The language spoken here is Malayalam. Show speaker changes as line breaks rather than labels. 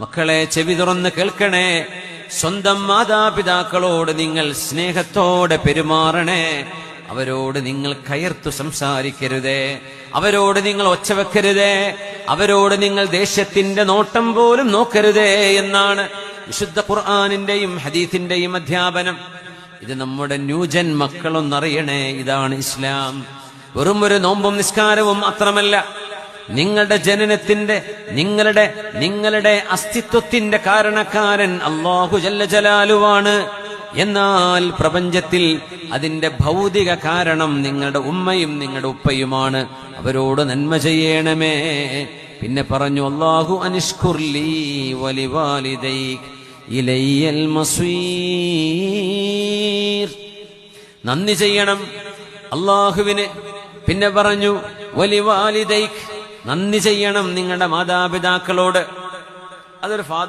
മക്കളെ ചെവി തുറന്ന് കേൾക്കണേ. സ്വന്തം മാതാപിതാക്കളോട് നിങ്ങൾ സ്നേഹത്തോടെ പെരുമാറണേ. അവരോട് നിങ്ങൾ കയർത്തു സംസാരിക്കരുതേ. അവരോട് നിങ്ങൾ ഒച്ച വെക്കരുതേ. അവരോട് നിങ്ങൾ ദേശത്തിന്റെ നോട്ടം പോലും നോക്കരുതേ എന്നാണ് വിശുദ്ധ ഖുർആാനിന്റെയും ഹദീഫിന്റെയും അധ്യാപനം. ഇത് നമ്മുടെ ന്യൂജൻ മക്കളൊന്നറിയണേ. ഇതാണ് ഇസ്ലാം. വെറും ഒരു നോമ്പും നിസ്കാരവും മാത്രമല്ല നിങ്ങളുടെ ജനനത്തിന്റെ നിങ്ങളുടെ നിങ്ങളുടെ അസ്തിത്വത്തിന്റെ കാരണക്കാരൻ അള്ളാഹു ജല്ല ജലാലുവാണ്. എന്നാൽ പ്രപഞ്ചത്തിൽ അതിന്റെ ഭൗതിക കാരണം നിങ്ങളുടെ ഉമ്മയും നിങ്ങളുടെ ഉപ്പയുമാണ്. അവരോട് നന്മ ചെയ്യണമേ. പിന്നെ പറഞ്ഞു അള്ളാഹു അനിഷ്കുർലി വലിവാലിദൈക് ഇലയ്യൽ നന്ദി ചെയ്യണം. അള്ളാഹുവിന് പിന്നെ പറഞ്ഞു വലിവാലിദൈക് നന്ദി ചെയ്യണം നിങ്ങളുടെ മാതാപിതാക്കളോട്. അതൊരു ഫാദർ